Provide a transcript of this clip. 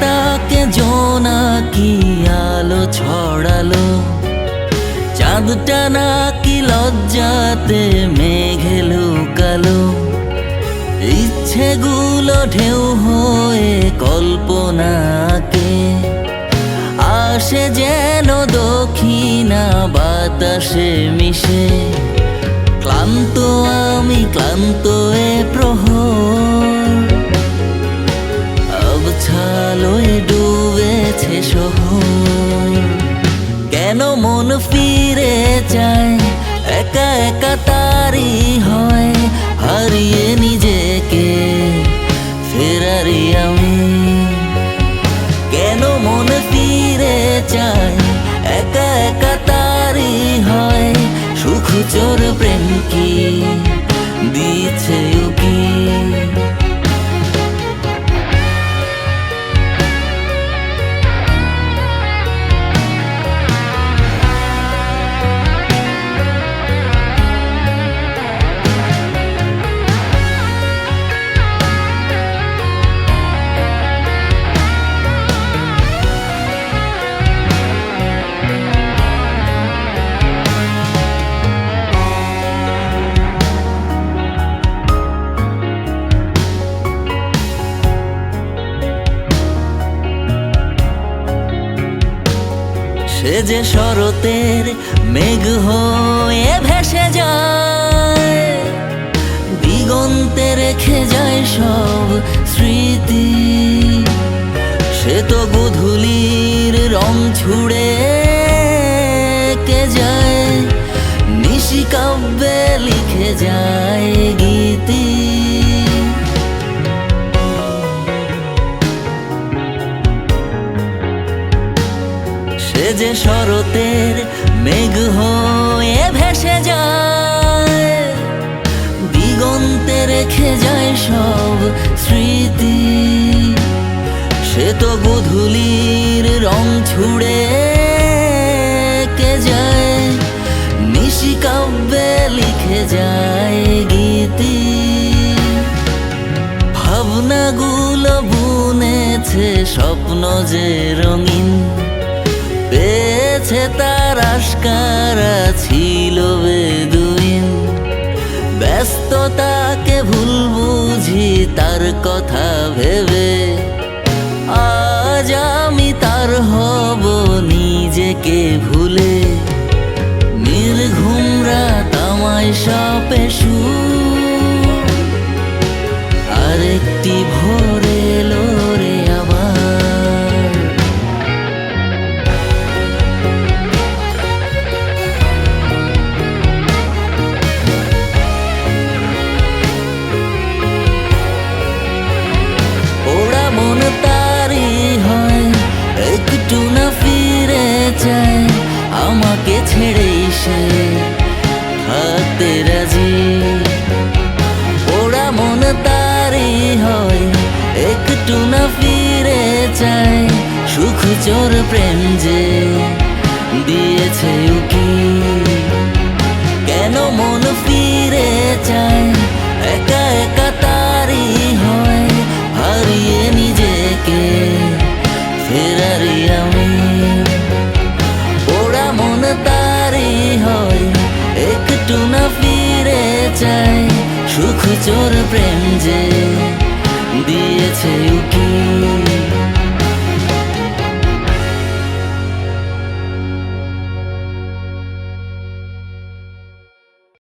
তাকে জোনাকি আলো ছড়ালো। চাঁদটা নাকি লজ্জাতে মেঘে লুকালো। ইচ্ছেগুলো ঢেউ হয়ে কল্পনাকে আসে যেন দক্ষিণা, বাতাসে মিশে। ক্লান্ত আমি ক্লান্ত এ প্রহর কেন মন ফিরে যায়? একা একা তারি হয় হারিয়ে নিজেকে। সে যে শরতের মেঘ হয়ে ভেসে যায়, দিগন্তে রেখে যায় সব স্মৃতি। সে তো গধূলির রং ছুড়ে কে যায় নিশিকাব্যে লিখে যায় গীতি। যে শরতের মেঘ হয়ে ভেসে যায়, দিগন্তে রেখে যায় সব স্মৃতি। সে তো গধূলির রং ছুড়ে কে যায় নিশিকাব্যে লিখে যায় গীতি। ভাবনাগুলো বুনেছে স্বপ্ন যে রঙিন পেয়েছে তার আশকারা ছিল বেদুইন। ব্যস্ততাকে ভুল বুঝি তার কথা ভেবে। আজ আমি তার হব নিজেকে ভুলে। নির্ঘুম রাত আমায় সাপে আরেকটি আমাকে ছেড়ে সে থাকতে রাজি। ওরা মন তারি হয়, একটু না ফিরে চায়, সুখ চোর প্রেম যে চোর প্রেম যে দিয়েছে উকি